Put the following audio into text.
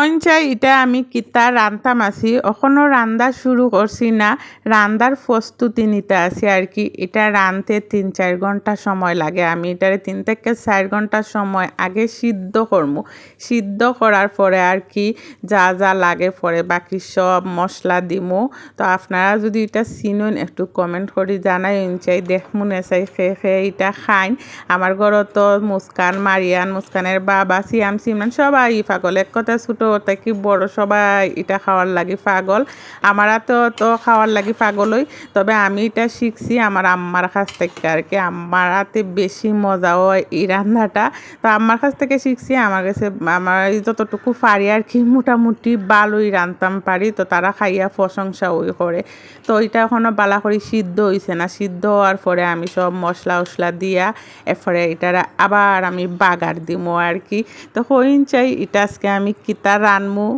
চাই এটা আমি কিতা রান্তাম আছি। এখনও রান্দা শুরু করছি না। রান্দার প্রস্তুতি নিতে আছি আর কি। এটা রানতে তিন চার ঘণ্টা সময় লাগে। আমি এটারে তিন থেকে চার ঘণ্টা সময় আগে সিদ্ধ করব সিদ্ধ করার পরে আর কি, যা যা লাগে পরে বাকি সব মশলা দিমু। তো আপনারা যদি এটা চিনুন, একটু কমেন্ট করে জানাই। চাই দেখমু চাই খেয়ে খেয়ে এটা খাইন। আমার ঘরত মুস্কান মারিয়ান মুস্কানের বাবা সিয়াম সিমরান সবাই পাগল। এক কথা ছোটো থেকে বড় সবাই এটা খাওয়ার লাগি পাগল। আমারা তো তো খাওয়ার লাগি পাগলই। তবে আমি এটা শিখছি আমার আম্মার কাছ থেকে আর কি। আমার হাতে বেশি মজা হয় এই রান্নাটা। তো আম্মার কাছ থেকে শিখছি, আমার কাছে আমার যতটুকু পারি আর কি, মোটামুটি ভালোই রান্তাম পারি। তো তারা খাইয়া প্রশংসা ওই করে। তো এটা এখনও বালা করে সিদ্ধ হয়েছে না। সিদ্ধ হওয়ার পরে আমি সব মশলা উশলা দিয়া, এরপরে এটার আবার আমি বাগার দিমো আর কি। তো হইন চাই, এটা আজকে আমি কিতা রানমু।